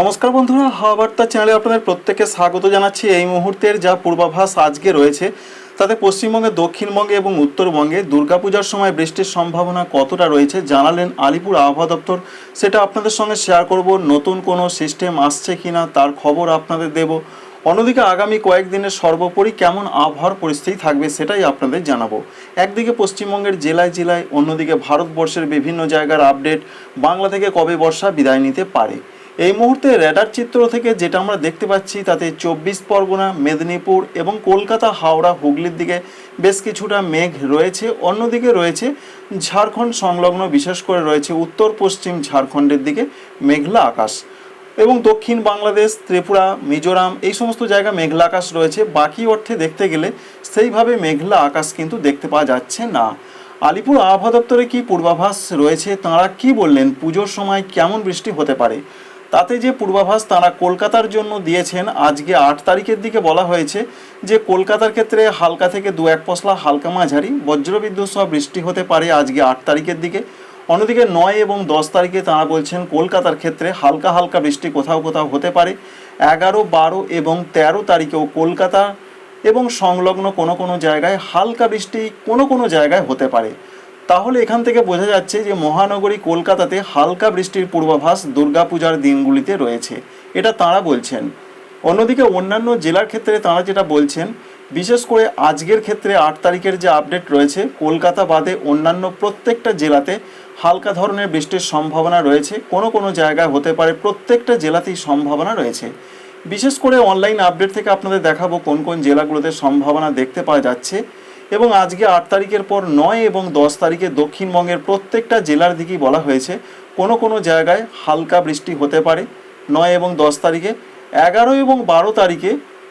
নমস্কার বন্ধুরা হাওয়া বার্তা চ্যানেলে আপনাদের প্রত্যেককে স্বাগত জানাচ্ছি। এই মুহূর্তের যা পূর্বাভাস আজকে রয়েছে, তাতে পশ্চিমবঙ্গে, দক্ষিণবঙ্গে এবং উত্তরবঙ্গে দুর্গাপূজার সময় বৃষ্টির সম্ভাবনা কতটা রয়েছে জানালেন আলিপুর আবহাওয়া দপ্তর। সেটা আপনাদের সঙ্গে শেয়ার করব, নতুন কোনো সিস্টেম আসছে কিনা তার খবর আপনাদের দেব। অন্যদিকে আগামী কয়েকদিনের সর্বোপরি কেমন আবহাওয়ার পরিস্থিতি থাকবে সেটাই আপনাদের জানাব। একদিকে পশ্চিমবঙ্গের জেলায় জেলায়, অন্যদিকে ভারতবর্ষের বিভিন্ন জায়গার আপডেট বাংলা থেকে কবে বর্ষা বিদায় নিতে পারে? এই মুহূর্তে র্যাডার চিত্র থেকে যেটা আমরা দেখতে পাচ্ছি, তাতে চব্বিশ পরগনা, মেদিনীপুর এবং কলকাতা, হাওড়া, হুগলির দিকে বেশ কিছুটা মেঘ রয়েছে। অন্যদিকে রয়েছে ঝাড়খণ্ড সংলগ্ন, বিশেষ করে রয়েছে উত্তর পশ্চিম ঝাড়খণ্ডের দিকে মেঘলা আকাশ এবং দক্ষিণ বাংলাদেশ, ত্রিপুরা, মিজোরাম এই সমস্ত জায়গা মেঘলা আকাশ রয়েছে। বাকি অর্থে দেখতে গেলে সেইভাবে মেঘলা আকাশ কিন্তু দেখতে পাওয়া যাচ্ছে না। আলিপুর আবহাওয়া দপ্তরে কি পূর্বাভাস রয়েছে, তাঁরা কি বললেন, পুজোর সময় কেমন বৃষ্টি হতে পারে? তাতে যে পূর্বাভাস তারা কলকাতার জন্য দিয়েছেন, আজকে আট তারিখের দিকে বলা হয়েছে যে কলকাতার ক্ষেত্রে হালকা থেকে দু এক পশলা হালকা মাঝারি বজ্রবিদ্যুৎ সহ বৃষ্টি হতে পারে আজকে আট তারিখের দিকে। অন্যদিকে নয় এবং দশ তারিখে তারা বলছেন কলকাতার ক্ষেত্রে হালকা হালকা বৃষ্টি কোথাও কোথাও হতে পারে। এগারো, বারো এবং তেরো তারিখেও কলকাতা এবং সংলগ্ন কোনো কোনো জায়গায় হালকা বৃষ্টি কোনো কোনো জায়গায় হতে পারে। তাহলে এখান থেকে বোঝা যাচ্ছে যে মহানগরী কলকাতাতে হালকা বৃষ্টির পূর্বাভাস দুর্গাপূজার দিনগুলিতে রয়েছে। এটা তাঁরা বলছেন। অন্যদিকে অন্যান্য জেলার ক্ষেত্রে তাঁরা যেটা বলছেন, বিশেষ করে আজকের ক্ষেত্রে আট তারিখের যে আপডেট রয়েছে, কলকাতা বাদে অন্যান্য প্রত্যেকটা জেলাতে হালকা ধরনের বৃষ্টির সম্ভাবনা রয়েছে। কোনো কোনো জায়গায় হতে পারে, প্রত্যেকটা জেলাতেই সম্ভাবনা রয়েছে। বিশেষ করে অনলাইন আপডেট থেকে আপনাদের দেখাবো কোন কোন জেলাগুলোতে সম্ভাবনা দেখতে পাওয়া যাচ্ছে। এবং আজকে আট তারিখের পর নয় এবং দশ তারিখে দক্ষিণবঙ্গের প্রত্যেকটা জেলার দিকেই বলা হয়েছে, কোনো কোনো জায়গায় হালকা বৃষ্টি হতে পারে। নয় এবং দশ তারিখে, এগারো এবং বারো তারিখে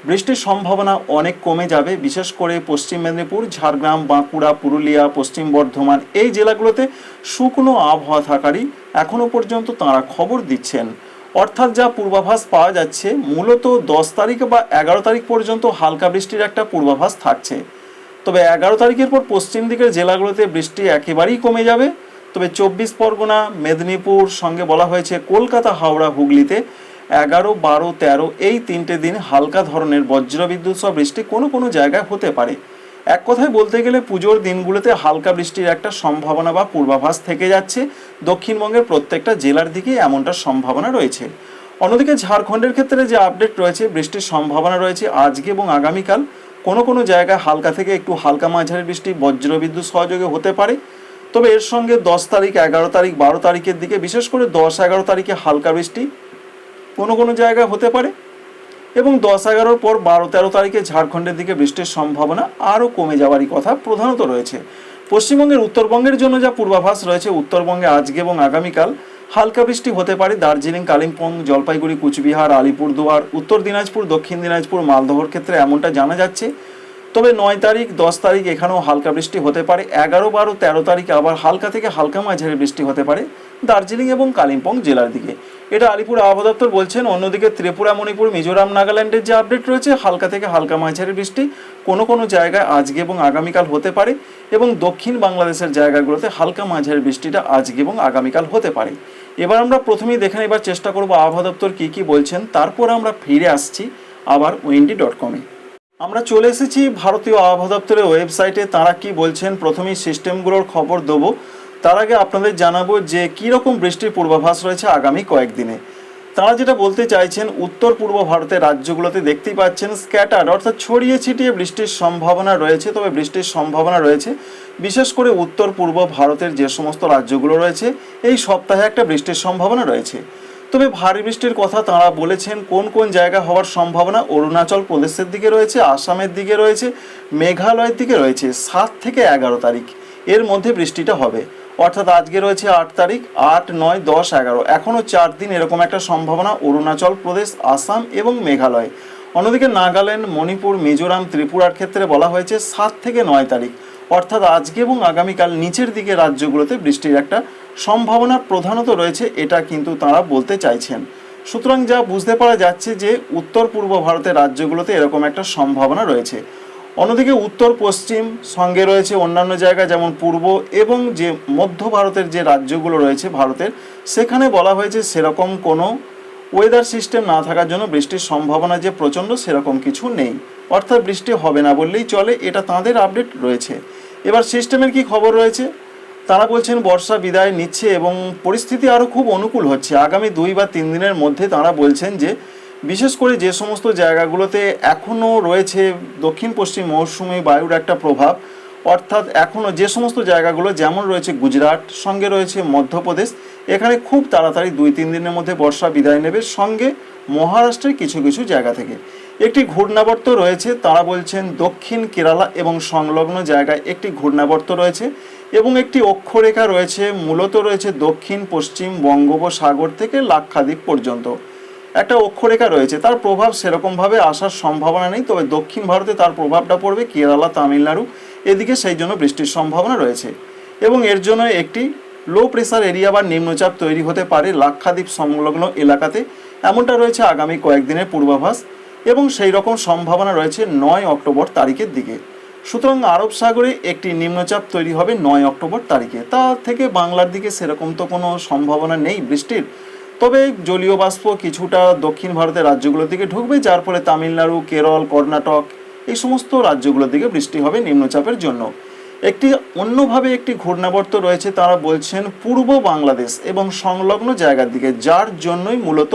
বৃষ্টির সম্ভাবনা অনেক কমে যাবে, বিশেষ করে পশ্চিম মেদিনীপুর, ঝাড়গ্রাম, বাঁকুড়া, পুরুলিয়া, পশ্চিম বর্ধমান, এই জেলাগুলোতে শুকনো আবহাওয়া থাকারই এখনও পর্যন্ত তাঁরা খবর দিচ্ছেন। অর্থাৎ যা পূর্বাভাস পাওয়া যাচ্ছে, মূলত দশ তারিখ বা এগারো তারিখ পর্যন্ত হালকা বৃষ্টির একটা পূর্বাভাস থাকছে। তবে এগারো তারিখের পর পশ্চিম দিকের জেলাগুলোতে বৃষ্টি একেবারেই কমে যাবে। তবে চব্বিশ পরগনা, মেদিনীপুর, সঙ্গে বলা হয়েছে কলকাতা, হাওড়া, হুগলিতে এগারো, বারো, তেরো এই তিনটে দিন হালকা ধরনের বজ্রবিদ্যুৎ সহ বৃষ্টি কোনো কোনো জায়গায় হতে পারে। এক কথায় বলতে গেলে পুজোর দিনগুলোতে হালকা বৃষ্টির একটা সম্ভাবনা বা পূর্বাভাস থেকে যাচ্ছে। দক্ষিণবঙ্গের প্রত্যেকটা জেলার দিকে এমনটা সম্ভাবনা রয়েছে। অন্যদিকে ঝাড়খণ্ডের ক্ষেত্রে যে আপডেট রয়েছে, বৃষ্টির সম্ভাবনা রয়েছে আজকে এবং আগামীকাল। কোনো কোনো জায়গায় হালকা থেকে একটু হালকা মাঝারি বৃষ্টি, বজ্রবিদ্যুৎ সহযোগে হতে পারে। তবে এর সঙ্গে দশ তারিখ, এগারো তারিখ, বারো তারিখের দিকে, বিশেষ করে দশ এগারো তারিখে হালকা বৃষ্টি কোনো কোনো জায়গায় হতে পারে এবং দশ এগারোর পর বারো তেরো তারিখে ঝাড়খণ্ডের দিকে বৃষ্টির সম্ভাবনা আরও কমে যাওয়ারই কথা প্রধানত রয়েছে। পশ্চিমবঙ্গের উত্তরবঙ্গের জন্য যা পূর্বাভাস রয়েছে, উত্তরবঙ্গে আজকে এবং আগামীকাল হালকা বৃষ্টি হতে পারে দার্জিলিং, কালিম্পং, জলপাইগুড়ি, কুচবিহার, আলিপুরদুয়ার, উত্তর দিনাজপুর, দক্ষিণ দিনাজপুর, মালদহর ক্ষেত্রে এমনটা জানা যাচ্ছে। তবে নয় তারিখ, দশ তারিখ এখানেও হালকা বৃষ্টি হতে পারে। এগারো, বারো, তেরো তারিখে আবার হালকা থেকে হালকা মাঝারি বৃষ্টি হতে পারে দার্জিলিং এবং কালিম্পং জেলার দিকে। এটা আলিপুর আবহাওয়া দপ্তর বলছেন, অন্যদিকে ত্রিপুরা, মণিপুর, মিজোরাম, নাগাল্যান্ডের যে আপডেট রয়েছে, হালকা থেকে হালকা মাঝারি বৃষ্টি কোনো কোনো জায়গায় আজকে এবং আগামীকাল হতে পারে এবং দক্ষিণ বাংলাদেশের জায়গাগুলোতে হালকা মাঝারি বৃষ্টিটা আজকে এবং আগামীকাল হতে পারে। এবার আমরা প্রথমেই দেখে নেবার চেষ্টা করব আবহাওয়া দপ্তর কী কী বলছেন। তারপর আমরা ফিরে আসছি আবার উইন্ডি ডট কমে। আমরা চলে এসেছি ভারতীয় আবহাওয়া দপ্তরের ওয়েবসাইটে, তারা কি বলছেন, প্রথমেই সিস্টেমগুলোর খবর দেবো। তার আগে আপনাদের জানাব যে কী রকম বৃষ্টির পূর্বাভাস রয়েছে আগামী কয়েকদিনে। তারা যেটা বলতে চাইছেন, উত্তর পূর্ব ভারতের রাজ্যগুলোতে দেখতেই পাচ্ছেন স্ক্যাটার, অর্থাৎ ছড়িয়ে ছিটিয়ে বৃষ্টির সম্ভাবনা রয়েছে, তবে বৃষ্টির সম্ভাবনা রয়েছে। বিশেষ করে উত্তর পূর্ব ভারতের যে সমস্ত রাজ্যগুলো রয়েছে, এই সপ্তাহে একটা বৃষ্টির সম্ভাবনা রয়েছে। তবে ভারী বৃষ্টির কথা তাঁরা বলেছেন, কোন কোন জায়গা হওয়ার সম্ভাবনা অরুণাচল প্রদেশের দিকে রয়েছে, আসামের দিকে রয়েছে, মেঘালয়ের দিকে রয়েছে, সাত থেকে এগারো তারিখ। এর মধ্যে বৃষ্টিটা হবে। অর্থাৎ আজকে রয়েছে আট তারিখ, আট, নয়, দশ, এগারো। এখনও চার দিন এরকম একটা সম্ভাবনা, অরুণাচল প্রদেশ, আসাম এবং মেঘালয়। অন্যদিকে নাগাল্যান্ড, মণিপুর, মিজোরাম, ত্রিপুরার ক্ষেত্রে বলা হয়েছে সাত থেকে নয় তারিখ। অর্থাৎ আজকে এবং আগামীকাল নিচের দিকে রাজ্যগুলোতে বৃষ্টির একটা সম্ভাবনা প্রধানত রয়েছে, এটা কিন্তু তারা বলতে চাইছেন। সুতরাং যা বুঝতে পারা যাচ্ছে যে উত্তর পূর্ব ভারতের রাজ্যগুলোতে এরকম একটা সম্ভাবনা রয়েছে। অন্যদিকে উত্তর, পশ্চিম সঙ্গে রয়েছে অন্যান্য জায়গা যেমন পূর্ব এবং যে মধ্য ভারতের যে রাজ্যগুলো রয়েছে ভারতের, সেখানে বলা হয়েছে সেরকম কোনো ওয়েদার সিস্টেম না থাকার জন্য বৃষ্টির সম্ভাবনা যে প্রচণ্ড সেরকম কিছু নেই। অর্থাৎ বৃষ্টি হবে না বললেই চলে, এটা তাঁদের আপডেট রয়েছে। এবার সিস্টেমের কি খবর রয়েছে? তারা বলছেন বর্ষা বিদায় নিচ্ছে এবং পরিস্থিতি আরও খুব অনুকূল হচ্ছে। আগামী দুই বা তিন দিনের মধ্যে তারা বলছেন যে বিশেষ করে যে সমস্ত জায়গাগুলোতে এখনও রয়েছে দক্ষিণ পশ্চিম মৌসুমি বায়ুর একটা প্রভাব, অর্থাৎ এখনও যে সমস্ত জায়গাগুলো যেমন রয়েছে গুজরাট, সঙ্গে রয়েছে মধ্যপ্রদেশ, এখানে খুব তাড়াতাড়ি দুই তিন দিনের মধ্যে বর্ষা বিদায় নেবে সঙ্গে মহারাষ্ট্রের কিছু কিছু জায়গা থেকে। একটি ঘূর্ণাবর্ত রয়েছে, তারা বলছেন দক্ষিণ কেরালা এবং সংলগ্ন জায়গায় একটি ঘূর্ণাবর্ত রয়েছে এবং একটি অক্ষরেখা রয়েছে, মূলত রয়েছে দক্ষিণ পশ্চিম বঙ্গোপসাগর থেকে লাক্ষাদ্বীপ পর্যন্ত। একটা অক্ষরেখা রয়েছে। তার প্রভাব সেরকমভাবে আসার সম্ভাবনা নেই, তবে দক্ষিণ ভারতে তার প্রভাবটা পড়বে কেরালা, তামিলনাড়ু। এদিকে সেই জন্য বৃষ্টির সম্ভাবনা রয়েছে। এবং এর জন্য একটি লো প্রেসার এরিয়া বা নিম্নচাপ তৈরি হতে পারে লাক্ষাদ্বীপ সংলগ্ন এলাকাতে। এমনটা রয়েছে আগামী কয়েকদিনের পূর্বাভাস। এবং সেই রকম সম্ভাবনা রয়েছে নয় অক্টোবর তারিখের দিকে। সুতরাং আরব সাগরে একটি নিম্নচাপ তৈরি হবে নয় অক্টোবর তারিখে। তা থেকে বাংলার দিকে সেরকম তো কোনো সম্ভাবনা নেই বৃষ্টির। তবে জলীয় বাষ্প কিছুটা দক্ষিণ ভারতের রাজ্যগুলোর দিকে ঢুকবে, যার ফলে তামিলনাড়ু, কেরল, কর্ণাটক এই সমস্ত রাজ্যগুলোর দিকে বৃষ্টি হবে নিম্নচাপের জন্য। একটি অন্যভাবে একটি ঘূর্ণাবর্ত রয়েছে, তারা বলছেন পূর্ব বাংলাদেশ এবং সংলগ্ন জায়গার দিকে, যার জন্যই মূলত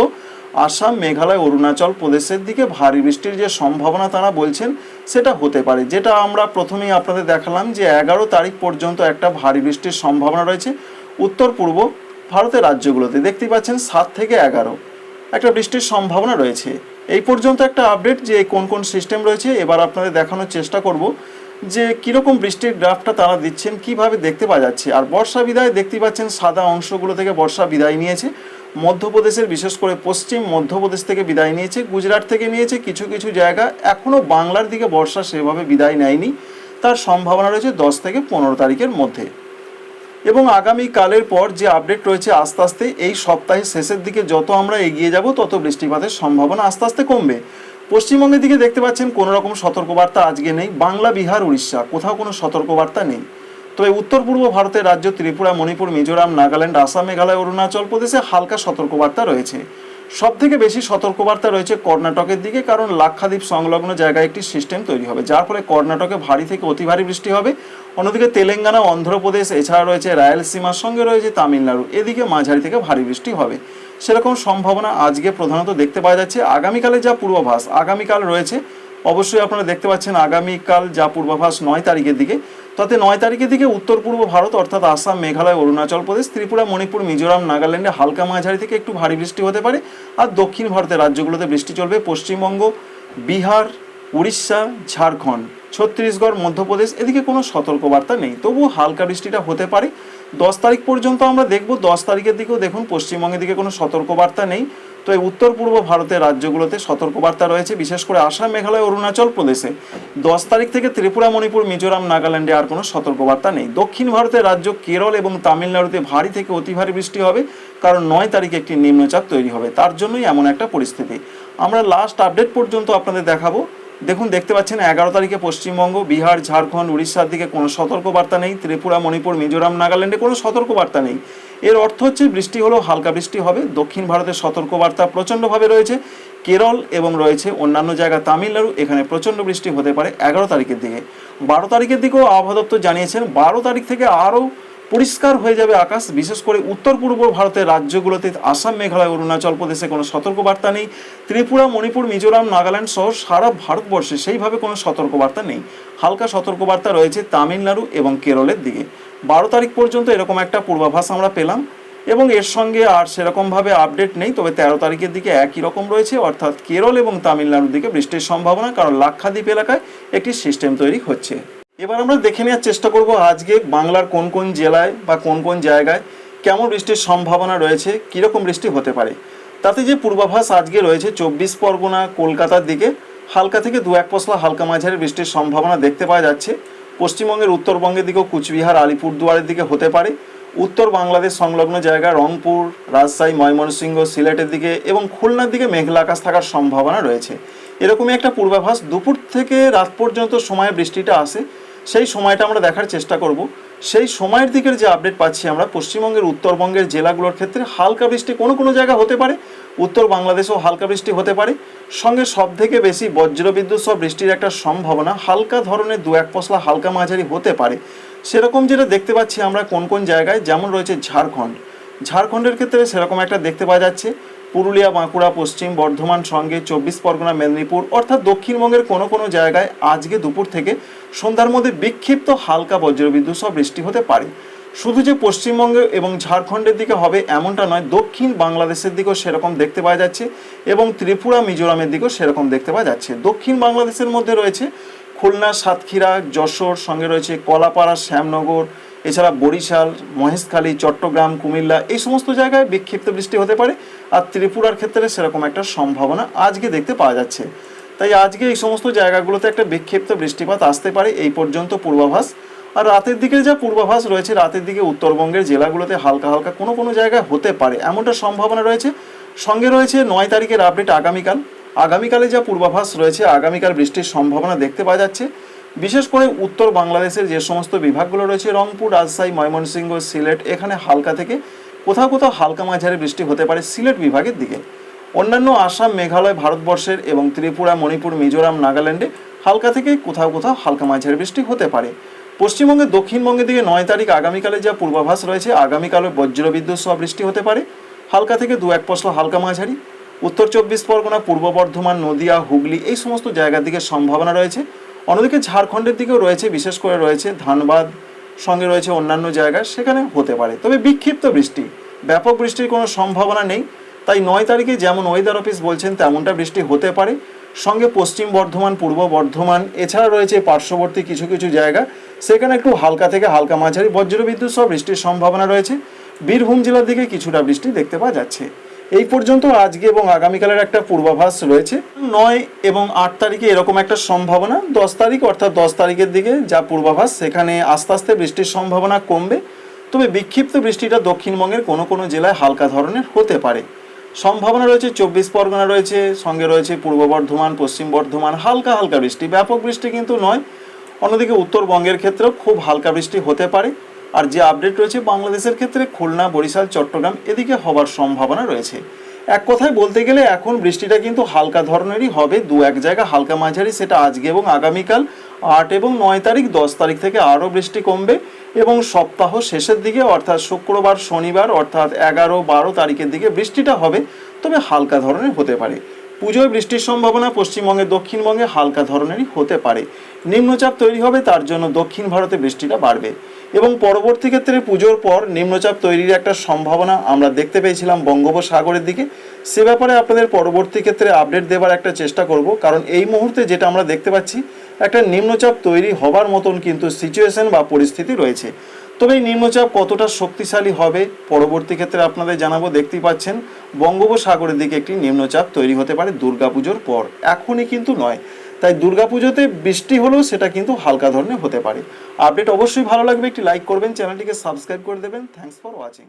আসাম, মেঘালয়, অরুণাচল প্রদেশের দিকে ভারী বৃষ্টির যে সম্ভাবনা তারা বলছেন, সেটা হতে পারে। যেটা আমরা প্রথমেই আপনাদের দেখালাম যে এগারো তারিখ পর্যন্ত একটা ভারী বৃষ্টির সম্ভাবনা রয়েছে। উত্তর পূর্ব ভারতের রাজ্যগুলোতে দেখতে পাচ্ছেন সাত থেকে এগারো। একটা বৃষ্টির সম্ভাবনা রয়েছে। এই পর্যন্ত একটা আপডেট যে কোন কোন সিস্টেম রয়েছে, এবার আপনাদের দেখানোর চেষ্টা করব যে কীরকম বৃষ্টির গ্রাফটা তারা দিচ্ছেন, কীভাবে দেখতে পাওয়া যাচ্ছে। আর বর্ষা বিদায় দেখতে পাচ্ছেন সাদা অংশগুলো থেকে বর্ষা বিদায় নিয়েছে। মধ্যপ্রদেশের, বিশেষ করে পশ্চিম মধ্যপ্রদেশ থেকে বিদায় নিয়েছে, গুজরাট থেকে নিয়েছে, কিছু কিছু জায়গা এখনও বাংলার দিকে বর্ষা সেভাবে বিদায় নেয়নি। তার সম্ভাবনা রয়েছে দশ থেকে পনেরো তারিখের মধ্যে। এবং আগামী কালের পর যে আপডেট রয়েছে আস্তে আস্তে এই সপ্তাহের শেষের দিকে যত আমরা এগিয়ে যাব, তত বৃষ্টিপাতের সম্ভাবনা আস্তে আস্তে কমবে। পশ্চিমবঙ্গের দিকে দেখতে পাচ্ছেন কোনো রকম সতর্কবার্তা আজকে নেই। বাংলা, বিহার, উড়িষ্যা, কোথাও কোনো সতর্কবার্তা নেই। তবে উত্তর পূর্ব ভারতের রাজ্য ত্রিপুরা, মণিপুর, মিজোরাম, নাগাল্যান্ড, আসাম, মেঘালয়, অরুণাচল প্রদেশে হালকা সতর্কবার্তা রয়েছে। সব থেকে বেশি সতর্কবার্তা রয়েছে কর্ণাটকের দিকে, কারণ লাক্ষাদ্বীপ সংলগ্ন জায়গায় একটি সিস্টেম তৈরি হবে, যার ফলে কর্ণাটকে ভারী থেকে অতি ভারী বৃষ্টি হবে। অন্যদিকে তেলেঙ্গানা, অন্ধ্রপ্রদেশ, এছাড়া রয়েছে রায়লসীমার সঙ্গে রয়েছে তামিলনাড়ু, এদিকে মাঝারি থেকে ভারী বৃষ্টি হবে। সেরকম সম্ভাবনা আজকে প্রধানত দেখতে পাওয়া যাচ্ছে আগামীকালে যা পূর্বাভাস, আগামীকাল রয়েছে, অবশ্যই আপনারা দেখতে পাচ্ছেন আগামীকাল যা পূর্বাভাস নয় তারিখের দিকে। তাতে নয় তারিখের দিকে উত্তর পূর্ব ভারত, অর্থাৎ আসাম, মেঘালয়, অরুণাচল প্রদেশ, ত্রিপুরা, মণিপুর, মিজোরাম, নাগাল্যান্ডে, হালকা মাঝারি থেকে একটু ভারী বৃষ্টি হতে পারে। আর দক্ষিণ ভারতের রাজ্যগুলোতে বৃষ্টি চলবে পশ্চিমবঙ্গ, বিহার, উড়িষ্যা, ঝাড়খণ্ড, ছত্তিশগড়, মধ্যপ্রদেশ, এদিকে কোনো সতর্কবার্তা নেই। তবুও হালকা বৃষ্টিটা হতে পারে। দশ তারিখ পর্যন্ত আমরা দেখব, দশ তারিখের দিকেও দেখুন, পশ্চিমবঙ্গের দিকে কোনো সতর্কবার্তা নেই। তো এই উত্তর পূর্ব ভারতের রাজ্যগুলোতে সতর্কবার্তা রয়েছে। বিশেষ করে আসাম, মেঘালয়, অরুণাচল প্রদেশে দশ তারিখ থেকে ত্রিপুরা, মণিপুর, মিজোরাম, নাগাল্যান্ডে আর কোনো সতর্কবার্তা নেই। দক্ষিণ ভারতের রাজ্য কেরল এবং তামিলনাড়ুতে ভারী থেকে অতি ভারী বৃষ্টি হবে, কারণ নয় তারিখে একটি নিম্নচাপ তৈরি হবে। তার জন্যই এমন একটা পরিস্থিতি। আমরা লাস্ট আপডেট পর্যন্ত আপনাদের দেখাবো। দেখুন, দেখতে পাচ্ছেন এগারো তারিখে পশ্চিমবঙ্গ, বিহার, ঝাড়খণ্ড, উড়িষ্যার দিকে কোনো সতর্কবার্তা নেই। ত্রিপুরা, মণিপুর, মিজোরাম, নাগাল্যান্ডে কোনো সতর্কবার্তা নেই। এর অর্থ হচ্ছে বৃষ্টি হলেও হালকা বৃষ্টি হবে। দক্ষিণ ভারতের সতর্কবার্তা প্রচণ্ডভাবে রয়েছে। কেরল এবং রয়েছে অন্যান্য জায়গা তামিলনাড়ু, এখানে প্রচণ্ড বৃষ্টি হতে পারে এগারো তারিখের দিকে। বারো তারিখের দিকেও আবহাওয়া দপ্তর জানিয়েছেন, বারো তারিখ থেকে আরও পরিষ্কার হয়ে যাবে আকাশ। বিশেষ করে উত্তর পূর্ব ভারতের রাজ্যগুলোতে আসাম, মেঘালয়, অরুণাচল প্রদেশে কোনো সতর্কবার্তা নেই। ত্রিপুরা, মণিপুর, মিজোরাম, নাগাল্যান্ড সহ সারা ভারতবর্ষে সেইভাবে কোনো সতর্কবার্তা নেই। হালকা সতর্কবার্তা রয়েছে তামিলনাড়ু এবং কেরলের দিকে। বারো তারিখ পর্যন্ত এরকম একটা পূর্বাভাস আমরা পেলাম এবং এর সঙ্গে আর সেরকমভাবে আপডেট নেই, তবে তেরো তারিখের দিকে একই রকম রয়েছে, অর্থাৎ কেরল এবং তামিলনাড়ুর দিকে বৃষ্টির সম্ভাবনা, কারণ লাক্ষাদ্বীপ এলাকায় একটি সিস্টেম তৈরি হচ্ছে। এবার আমরা দেখে নেওয়ার চেষ্টা করব আজকে বাংলার কোন কোন জেলায় বা কোন কোন জায়গায় কেমন বৃষ্টির সম্ভাবনা রয়েছে, কীরকম বৃষ্টি হতে পারে। তাতে যে পূর্বাভাস আজকে রয়েছে, চব্বিশ পরগনা, কলকাতার দিকে হালকা থেকে দু এক পশলা হালকা মাঝারি বৃষ্টির সম্ভাবনা দেখতে পাওয়া যাচ্ছে। পশ্চিমবঙ্গের উত্তরবঙ্গের দিকেও কুচবিহার, আলিপুরদুয়ারের দিকে হতে পারে। উত্তর বাংলাদেশ সংলগ্ন জায়গা রংপুর, রাজশাহী, ময়মনসিংহ, সিলেটের দিকে এবং খুলনার দিকে মেঘলা আকাশ থাকার সম্ভাবনা রয়েছে। এরকমই একটা পূর্বাভাস, দুপুর থেকে রাত পর্যন্ত সময়ে বৃষ্টিটা আসে, সেই সময়টা আমরা দেখার চেষ্টা করব। সেই সময়ের দিকের যে আপডেট পাচ্ছি আমরা, পশ্চিমবঙ্গের উত্তরবঙ্গের জেলাগুলোর ক্ষেত্রে হালকা বৃষ্টি কোনো কোনো জায়গা হতে পারে উত্তর বাংলাদেশেও হালকা বৃষ্টি হতে পারে। সঙ্গে সব থেকে বেশি বজ্রবিদ্যুৎ সহ বৃষ্টির একটা সম্ভাবনা হালকা ধরনের দু এক পশলা হালকা মাঝারি হতে পারে। সেরকম যেটা দেখতে পাচ্ছি আমরা কোন কোন জায়গায়, যেমন রয়েছে ঝাড়খণ্ড। ঝাড়খণ্ডের ক্ষেত্রে সেরকম একটা দেখতে পাওয়া যাচ্ছে। পুরুলিয়া, বাঁকুড়া, পশ্চিম বর্ধমান সঙ্গে চব্বিশ পরগনা, মেদিনীপুর অর্থাৎ দক্ষিণবঙ্গের কোনো কোনো জায়গায় আজকে দুপুর থেকে সন্ধ্যার মধ্যে বিক্ষিপ্ত হালকা বজ্রবিদ্যুৎ সহ বৃষ্টি হতে পারে। শুধু যে পশ্চিমবঙ্গে এবং ঝাড়খণ্ডের দিকে হবে এমনটা নয়, দক্ষিণ বাংলাদেশের দিকেও সেরকম দেখতে পাওয়া যাচ্ছে এবং ত্রিপুরা, মিজোরামের দিকেও সেরকম দেখতে পাওয়া যাচ্ছে। দক্ষিণ বাংলাদেশের মধ্যে রয়েছে খুলনা, সাতক্ষীরা, যশোর, সঙ্গে রয়েছে কলাপাড়া, শ্যামনগর, এছাড়া বরিশাল, মহেশখালী, চট্টগ্রাম, কুমিল্লা, এই সমস্ত জায়গায় বিক্ষিপ্ত বৃষ্টি হতে পারে আর ত্রিপুরার ক্ষেত্রে সেরকম একটা সম্ভাবনা আজকে দেখতে পাওয়া যাচ্ছে। তাই আজকে এই সমস্ত জায়গাগুলোতে একটা বিক্ষিপ্ত বৃষ্টিপাত আসতে পারে, এই পর্যন্ত পূর্বাভাস। আর রাতের দিকে যা পূর্বাভাস রয়েছে, রাতের দিকে উত্তরবঙ্গের জেলাগুলোতে হালকা হালকা কোনো কোনো জায়গায় হতে পারে। এমনটা সম্ভাবনা রয়েছে। সঙ্গে রয়েছে নয় তারিখের আপডেট আগামীকাল। আগামীকালে যা পূর্বাভাস রয়েছে, আগামীকাল বৃষ্টির সম্ভাবনা দেখতে পাওয়া যাচ্ছে। বিশেষ করে উত্তর বাংলাদেশের যে সমস্ত বিভাগগুলো রয়েছে, রংপুর, রাজশাহী, ময়মনসিংহ, সিলেট, এখানে হালকা থেকে কোথাও কোথাও হালকা মাঝারি বৃষ্টি হতে পারে সিলেট বিভাগের দিকে। অন্যান্য আসাম, মেঘালয়, ভারতবর্ষের এবং ত্রিপুরা, মণিপুর, মিজোরাম, নাগাল্যান্ডে হালকা থেকে কোথাও কোথাও হালকা মাঝারি বৃষ্টি হতে পারে। পশ্চিমবঙ্গের দক্ষিণবঙ্গের দিকে নয় তারিখ আগামীকালে যা পূর্বাভাস রয়েছে আগামীকালে বজ্রবিদ্যুৎ সহ বৃষ্টি হতে পারে। হালকা থেকে দু এক পশলা হালকা মাঝারি। উত্তর চব্বিশ পরগনা, পূর্ব বর্ধমান, নদিয়া, হুগলি এই সমস্ত জায়গার দিকে সম্ভাবনা রয়েছে। অন্যদিকে ঝাড়খণ্ডের দিকেও রয়েছে, বিশেষ করে রয়েছে ধানবাদ, সঙ্গে রয়েছে অন্যান্য জায়গা, সেখানে হতে পারে। তবে বিক্ষিপ্ত বৃষ্টি, ব্যাপক বৃষ্টির কোনো সম্ভাবনা নেই। তাই নয় তারিখে যেমন ওয়েদার অফিস বলছেন, তেমনটা বৃষ্টি হতে পারে। সঙ্গে পশ্চিম বর্ধমান, পূর্ব বর্ধমান, এছাড়া রয়েছে পার্শ্ববর্তী কিছু কিছু জায়গা। সেখানে একটু হালকা থেকে হালকা মাঝারি বজ্রবিদ্যুৎ সহ বৃষ্টির সম্ভাবনা রয়েছে। বীরভূম জেলার দিকে কিছুটা বৃষ্টি দেখতে পাওয়া যাচ্ছে। এই পর্যন্ত আজকে এবং আগামীকালের একটা পূর্বাভাস রয়েছে। নয় এবং আট তারিখে এরকম একটা সম্ভাবনা। দশ তারিখ অর্থাৎ দশ তারিখের দিকে যা পূর্বাভাস, সেখানে আস্তে আস্তে বৃষ্টির সম্ভাবনা কমবে। তবে বিক্ষিপ্ত বৃষ্টিটা দক্ষিণবঙ্গের কোনো কোনো জেলায় হালকা ধরনের হতে পারে। সম্ভাবনা রয়েছে, চব্বিশ পরগনা রয়েছে, সঙ্গে রয়েছে পূর্ব বর্ধমান, পশ্চিম বর্ধমান, হালকা হালকা বৃষ্টি। ব্যাপক বৃষ্টি কিন্তু নয়, অন্যদিকে উত্তরবঙ্গের ক্ষেত্রেও খুব হালকা বৃষ্টি হতে পারে। আর যে আপডেট রয়েছে, বাংলাদেশের ক্ষেত্রে খুলনা, বরিশাল, চট্টগ্রাম এদিকে হবার সম্ভাবনা রয়েছে। এক কথায় বলতে গেলে এখন বৃষ্টিটা কিন্তু হালকা ধরনেরই হবে দু এক জায়গা হালকা মাঝারি, সেটা আজকে এবং আগামীকাল। আট এবং নয় তারিখ, দশ তারিখ থেকে আরও বৃষ্টি কমবে এবং সপ্তাহ শেষের দিকে, অর্থাৎ শুক্রবার, শনিবার, অর্থাৎ এগারো বারো তারিখের দিকে বৃষ্টিটা হবে, তবে হালকা ধরনের হতে পারে। পুজোয় বৃষ্টির সম্ভাবনা পশ্চিমবঙ্গে, দক্ষিণবঙ্গে হালকা ধরনেরই হতে পারে। নিম্নচাপ তৈরি হবে, তার জন্য দক্ষিণ ভারতে বৃষ্টিটা বাড়বে। এবং পরবর্তী ক্ষেত্রে পুজোর পর নিম্নচাপ তৈরির একটা সম্ভাবনা আমরা দেখতে পেয়েছিলাম বঙ্গোপসাগরের দিকে। সে ব্যাপারে আপনাদের পরবর্তী ক্ষেত্রে আপডেট দেওয়ার একটা চেষ্টা করব, কারণ এই মুহূর্তে যেটা আমরা দেখতে পাচ্ছি একটা নিম্নচাপ তৈরি হবার মতন কিন্তু সিচুয়েশন বা পরিস্থিতি রয়েছে। তবে এই নিম্নচাপ কতটা শক্তিশালী হবে, পরবর্তী ক্ষেত্রে আপনাদের জানাব, দেখতেই পাচ্ছেন, বঙ্গোপসাগরের দিকে একটি নিম্নচাপ তৈরি হতে পারে দুর্গাপুজোর পর। এখনই কিন্তু নয়। তাই দুর্গাপুজোতে বৃষ্টি হলেও সেটা কিন্তু হালকা ধরনের হতে পারে। আপডেট অবশ্যই ভালো লাগবে, একটি লাইক করবেন, চ্যানেলটিকে সাবস্ক্রাইব করে দেবেন। Thanks for watching